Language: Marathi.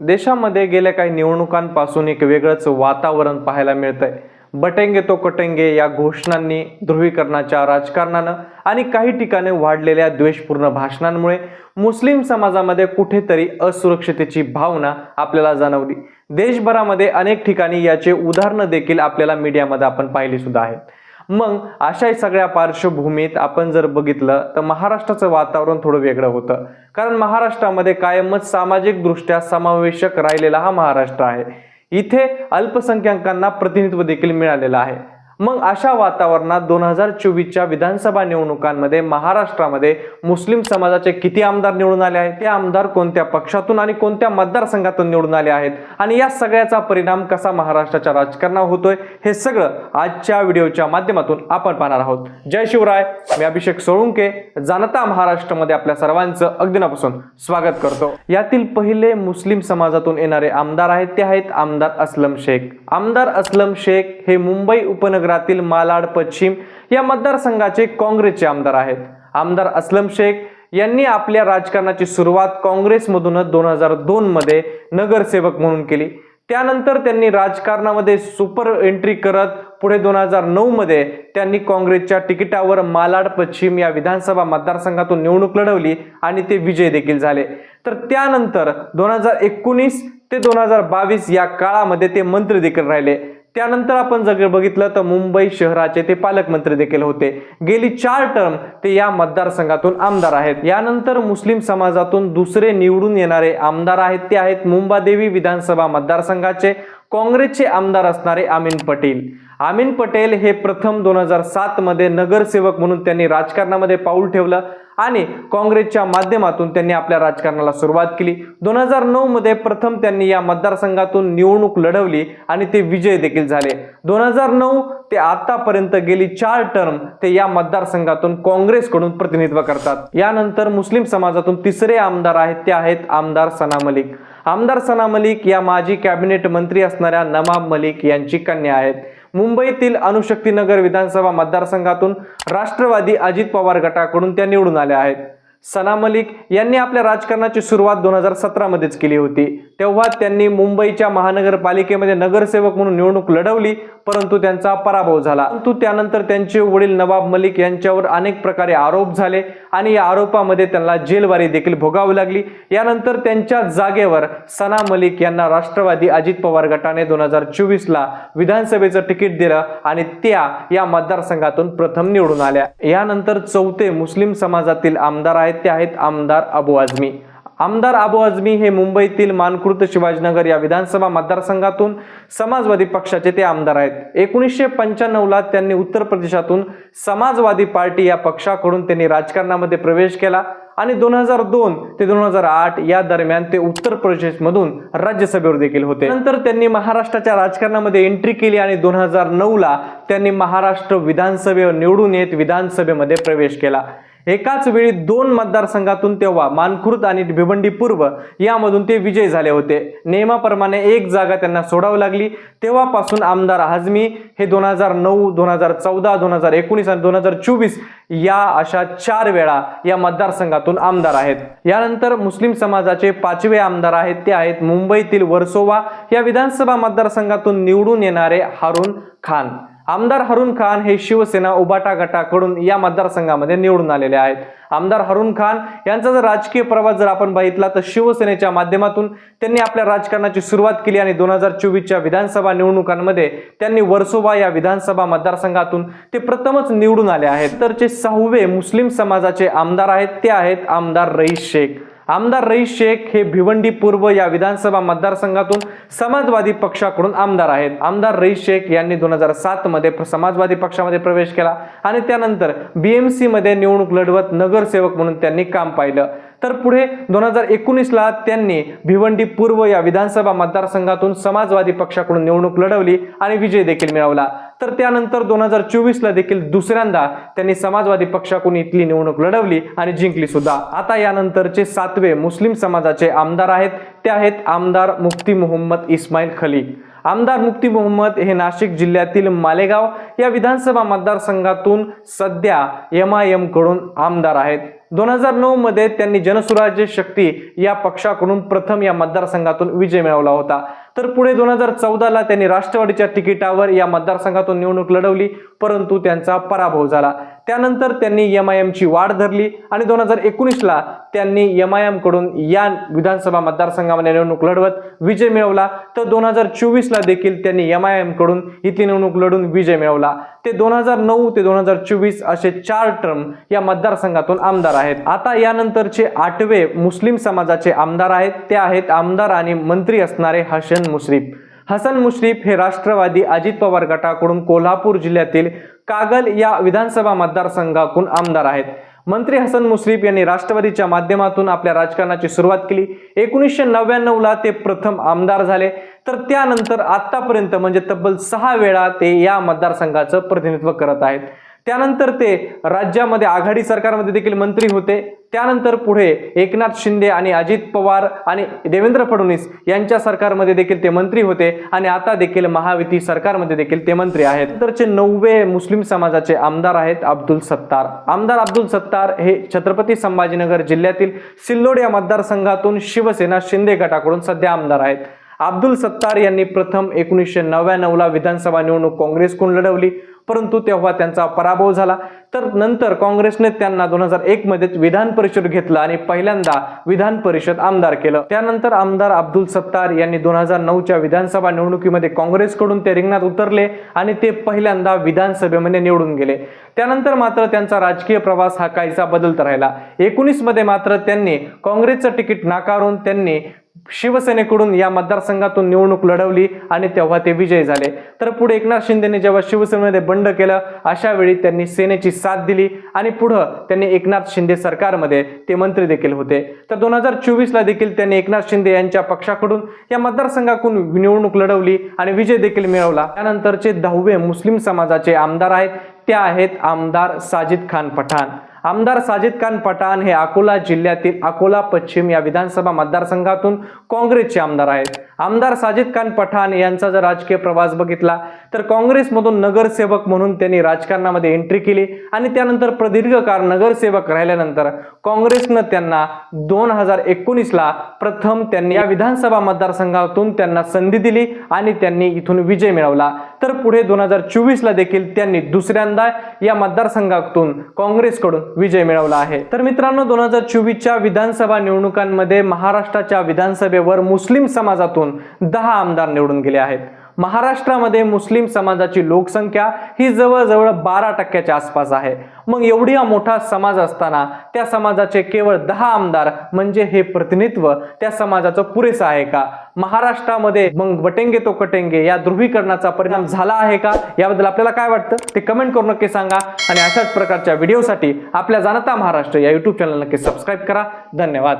देशामध्ये गेल्या काही निवडणुकांपासून एक वेगळंच वातावरण पाहायला मिळतंय. बटेंगे तो कटेंगे या घोषणांनी ध्रुवीकरणाच्या राजकारणानं आणि काही ठिकाणी वाढलेल्या द्वेषपूर्ण भाषणांमुळे मुस्लिम समाजामध्ये कुठेतरी असुरक्षितेची भावना आपल्याला जाणवली. देशभरामध्ये अनेक ठिकाणी याचे उदाहरणं देखील आपल्याला मीडियामध्ये आपण पाहिली सुद्धा आहेत. मग अशाही सगळ्या पार्श्वभूमीत आपण जर बघितलं तर महाराष्ट्राचं वातावरण थोडं वेगळं होतं. कारण महाराष्ट्रामध्ये कायमच सामाजिकदृष्ट्या समावेशक राहिलेला हा महाराष्ट्र आहे. इथे अल्पसंख्याकांना प्रतिनिधित्व देखील मिळालेलं आहे. मग अशा वातावरणात दोन हजार चोवीसच्या विधानसभा निवडणुकांमध्ये महाराष्ट्रामध्ये मुस्लिम समाजाचे किती आमदार निवडून आले आहेत? ते आमदार कोणत्या पक्षातून आणि कोणत्या मतदारसंघातून निवडून आले आहेत? आणि या सगळ्याचा परिणाम कसा महाराष्ट्राच्या राजकारणावर होतोय? हे सगळं आजच्या व्हिडिओच्या माध्यमातून आपण पाहणार आहोत. जय शिवराय मी अभिषेक सोळुंके जाणता महाराष्ट्रामध्ये आपल्या सर्वांचं अगदीनापासून स्वागत करतो. यातील पहिले मुस्लिम समाजातून येणारे आमदार आहेत ते आहेत आमदार असलम शेख. आमदार असलम शेख हे मुंबई उपनगर नगरातील मालाड पश्चिम या मतदारसंघाचे काँग्रेसचे आमदार आहेत. आमदार असलम शेख यांनी आपल्या राजकारणाची सुरुवात काँग्रेसमधूनच दोन हजार दोनमध्ये नगरसेवक म्हणून केली. त्यानंतर त्यांनी राजकारणामध्ये सुपर एंट्री करत पुढे दोन हजार नऊ मध्ये त्यांनी काँग्रेसच्या तिकिटावर मालाड पश्चिम या विधानसभा मतदारसंघातून निवडणूक लढवली आणि ते विजय देखील झाले. तर त्यानंतर दोन हजार एकोणीस ते दोन हजार बावीस या काळामध्ये ते मंत्री देखील राहिले. त्यानंतर आपण जर बघितलं तर मुंबई शहराचे ते पालकमंत्री देखील होते. गेली चार टर्म ते या मतदारसंघातून आमदार आहेत. यानंतर मुस्लिम समाजातून दुसरे निवडून येणारे आमदार आहेत ते आहेत मुंबादेवी विधानसभा मतदारसंघाचे काँग्रेसचे आमदार असणारे आमीन पटेल. आमीन पटेल हे प्रथम दोन हजार सात मध्ये नगरसेवक म्हणून त्यांनी राजकारणामध्ये पाऊल ठेवलं आणि काँग्रेसच्या माध्यमातून त्यांनी आपल्या राजकारणाला सुरुवात केली. दोन हजार नऊ मध्ये प्रथम त्यांनी या मतदारसंघातून निवडणूक लढवली आणि ते विजय देखील झाले. दोन हजार नऊ ते आतापर्यंत गेली चार टर्म ते या मतदारसंघातून काँग्रेसकडून प्रतिनिधित्व करतात. यानंतर मुस्लिम समाजातून तिसरे आमदार आहेत ते आहेत आमदार सना मलिक. आमदार सना मलिक या माजी कॅबिनेट मंत्री असणाऱ्या नवाब मलिक यांची कन्या आहेत. मुंबईतील अणुशक्तीनगर विधानसभा मतदारसंघातून राष्ट्रवादी अजित पवार गटाकडून त्या निवडून आल्या आहेत. सना मलिक यांनी आपल्या राजकारणाची सुरुवात दोन हजार सतरामध्येच केली होती. तेव्हा त्यांनी मुंबईच्या महानगरपालिकेमध्ये नगरसेवक म्हणून निवडणूक लढवली परंतु त्यांचा पराभव झाला. परंतु त्यानंतर त्यांचे वडील नवाब मलिक यांच्यावर अनेक प्रकारे आरोप झाले आणि या आरोपामध्ये त्यांना जेलवारी देखील भोगावी लागली. यानंतर त्यांच्या जागेवर सना मलिक यांना राष्ट्रवादी अजित पवार गटाने दोन हजार चोवीसला विधानसभेचं तिकीट दिलं आणि त्या या मतदारसंघातून प्रथम निवडून आल्या. यानंतर चौथे मुस्लिम समाजातील आमदार आहेत. ते आहेत आमदार अबू आझमी. आमदार अबू आझमी हे मुंबईतील मानकृत शिवाजीनगर या विधानसभा मतदारसंघातून समाजवादी पक्षाचे ते आमदार आहेत. एकोणीसशे पंच्याण्णवला त्यांनी उत्तर प्रदेशातून समाजवादी पार्टी या पक्षाकडून त्यांनी राजकारणामध्ये प्रवेश केला आणि दोन हजार दोन ते दोन हजार आठ या दरम्यान ते उत्तर प्रदेशमधून राज्यसभेवर देखील होते. नंतर त्यांनी महाराष्ट्राच्या राजकारणामध्ये एंट्री केली आणि दोन हजार नऊला त्यांनी महाराष्ट्र विधानसभेवर निवडून येत विधानसभेमध्ये प्रवेश केला. एकाच वेळी दोन मतदारसंघातून तेव्हा मानखुर्द आणि भिवंडी पूर्व यामधून ते विजय झाले होते. नियमाप्रमाणे एक जागा त्यांना सोडावी लागली. तेव्हापासून आमदार हाजमी हे दोन हजार नऊ दोन हजार चौदा दोन हजार एकोणीस आणि दोन हजार चोवीस या अशा चार वेळा या मतदारसंघातून आमदार आहेत. यानंतर मुस्लिम समाजाचे पाचवे आमदार आहेत. ते आहेत मुंबईतील वर्सोवा या विधानसभा मतदारसंघातून निवडून येणारे हारून खान. आमदार हरुण खान हे शिवसेना उबाटा गटाकडून या मतदारसंघामध्ये निवडून आलेले आहेत. आमदार हरुण खान यांचा जर राजकीय प्रवास जर आपण बघितला तर शिवसेनेच्या माध्यमातून त्यांनी आपल्या राजकारणाची सुरुवात केली आणि दोन हजार चोवीसच्या विधानसभा निवडणुकांमध्ये त्यांनी वर्सोवा या विधानसभा मतदारसंघातून ते प्रथमच निवडून आले आहेत. तर जे सहावे मुस्लिम समाजाचे आमदार आहेत ते आहेत आमदार रईस शेख. आमदार रईस शेख हे भिवंडी पूर्व या विधानसभा मतदारसंघातून समाजवादी पक्षाकडून आमदार आहेत. आमदार रईस शेख यांनी दोन हजार सातमध्ये समाजवादी पक्षामध्ये प्रवेश केला आणि त्यानंतर बी एम सीमध्ये निवडणूक लढवत नगरसेवक म्हणून त्यांनी काम पाहिलं. तर पुढे दोन हजार एकोणीसला त्यांनी भिवंडी पूर्व या विधानसभा मतदारसंघातून समाजवादी पक्षाकडून निवडणूक लढवली आणि विजय देखील मिळवला. तर त्यानंतर दोन हजार चोवीसला देखील दुसऱ्यांदा त्यांनी समाजवादी पक्षाकडून इथली निवडणूक लढवली आणि जिंकली सुद्धा. आता यानंतरचे सातवे मुस्लिम समाजाचे आमदार आहेत. ते आहेत आमदार मुफ्ती मोहम्मद इस्माईल खलीक आमदार मुफ्ती मोहम्मद हे नाशिक जिल्ह्यातील मालेगाव या विधानसभा मतदारसंघातून सध्या एम आय एमकडून आमदार आहेत. दोन हजार नऊ मध्ये त्यांनी जनसुराज्य शक्ती या पक्षाकडून प्रथम या मतदारसंघातून विजय मिळवला होता. तर पुढे दोन हजार चौदाला त्यांनी राष्ट्रवादीच्या तिकिटावर या मतदारसंघातून निवडणूक लढवली परंतु त्यांचा पराभव झाला. त्यानंतर त्यांनी एम आय एमची वाढ धरली आणि दोन हजार एकोणीसला त्यांनी एम आय एमकडून या विधानसभा मतदारसंघामध्ये निवडणूक लढवत विजय मिळवला. तर दोन हजार चोवीसला देखील त्यांनी एम आय एमकडून इथे निवडणूक लढून विजय मिळवला. ते दोन हजार नऊ ते दोन हजार चोवीस असे चार टर्म या मतदारसंघातून आमदार आहेत. आता यानंतरचे आठवे मुस्लिम समाजाचे आमदार आहेत. ते आहेत आमदार आणि मंत्री असणारे हसन मुश्रीफ. हसन मुश्रीफ हे राष्ट्रवादी अजित पवार गटाकडून कोल्हापूर जिल्ह्यातील कागल या विधानसभा मतदारसंघाकडून आमदार आहेत. मंत्री हसन मुश्रीफ यांनी राष्ट्रवादीच्या माध्यमातून आपल्या राजकारणाची सुरुवात केली. एकोणीसशे नव्याण्णवला ते प्रथम आमदार झाले. तर त्यानंतर आतापर्यंत म्हणजे तब्बल सहा वेळा ते या मतदारसंघाचं प्रतिनिधित्व करत आहेत. त्यानंतर ते राज्यामध्ये आघाडी सरकारमध्ये देखील मंत्री होते. त्यानंतर पुढे एकनाथ शिंदे आणि अजित पवार आणि देवेंद्र फडणवीस यांच्या सरकारमध्ये देखील ते मंत्री होते आणि आता देखील महायुती सरकारमध्ये देखील ते मंत्री आहेत. तरचे नववे मुस्लिम समाजाचे आमदार आहेत अब्दुल सत्तार. आमदार अब्दुल सत्तार हे छत्रपती संभाजीनगर जिल्ह्यातील सिल्लोड या मतदारसंघातून शिवसेना शिंदे गटाकडून सध्या आमदार आहेत. अब्दुल सत्तार यांनी प्रथम एकोणीसशे नव्याण्णवला विधानसभा निवडणूक काँग्रेसकडून लढवली. परंतु तेव्हा त्यांचा पराभव झाला. तर नंतर काँग्रेसने त्यांना दोन हजार एक मध्येच विधान परिषद घेतलं आणि पहिल्यांदा विधान परिषद आमदार केलं. त्यानंतर आमदार अब्दुल सत्तार यांनी दोन हजार नऊच्या विधानसभा निवडणुकीमध्ये काँग्रेसकडून ते रिंगणात उतरले आणि ते पहिल्यांदा विधानसभेमध्ये निवडून गेले. त्यानंतर मात्र त्यांचा राजकीय प्रवास हा काहीसा बदलत राहिला. एकोणीसमध्ये मात्र त्यांनी काँग्रेसचं तिकीट नाकारून त्यांनी शिवसेनेकडून या मतदारसंघातून निवडणूक लढवली आणि तेव्हा ते विजयी झाले. तर पुढे एकनाथ शिंदेने जेव्हा शिवसेनेमध्ये बंड केलं अशा वेळी त्यांनी सेनेची साथ दिली आणि पुढं त्यांनी एकनाथ शिंदे सरकारमध्ये ते मंत्री देखील होते. तर दोन हजार चोवीसला देखील त्यांनी एकनाथ शिंदे यांच्या पक्षाकडून या मतदारसंघाकडून निवडणूक लढवली आणि विजय देखील मिळवला. त्यानंतरचे दहावे मुस्लिम समाजाचे आमदार आहेत ते आहेत आमदार साजिद खान पठाण. आमदार साजिद खान पठाण हे अकोला जिल्ह्यातील अकोला पश्चिम या विधानसभा मतदारसंघातून काँग्रेसचे आमदार आहेत. आमदार साजिद खान पठाण यांचा जर राजकीय प्रवास बघितला तर काँग्रेसमधून नगरसेवक म्हणून त्यांनी राजकारणामध्ये एंट्री केली आणि त्यानंतर प्रदीर्घ काळ नगरसेवक राहिल्यानंतर काँग्रेसनं त्यांना दोन हजार एकोणीसला प्रथम त्यांनी या विधानसभा मतदारसंघातून त्यांना संधी दिली आणि त्यांनी इथून विजय मिळवला. तर पुढे दोन हजार चोवीसला देखील त्यांनी दुसऱ्यांदा या मतदारसंघातून काँग्रेसकडून विजय मिळवला आहे. तर मित्रांनो दोन हजार चोवीसच्या विधानसभा निवडणुकांमध्ये महाराष्ट्राच्या विधानसभेवर मुस्लिम समाजातून दहा आमदार निवडून गेले आहेत. महाराष्ट्रामध्ये मुस्लिम समाजाची लोकसंख्या ही जवळजवळ बारा टक्क्याच्या आसपास आहे. मग एवढी हा मोठा समाज असताना त्या समाजाचे केवळ दहा आमदार म्हणजे हे प्रतिनिधित्व त्या समाजाचं पुरेसं आहे का? महाराष्ट्रामध्ये मग वटेंगे तो कटेंगे या ध्रुवीकरणाचा परिणाम झाला आहे का? याबद्दल आपल्याला काय वाटतं? ते कमेंट करून नक्की सांगा आणि अशाच प्रकारच्या व्हिडिओसाठी आपल्या जाणता महाराष्ट्र या युट्यूब चॅनल नक्की सबस्क्राईब करा. धन्यवाद.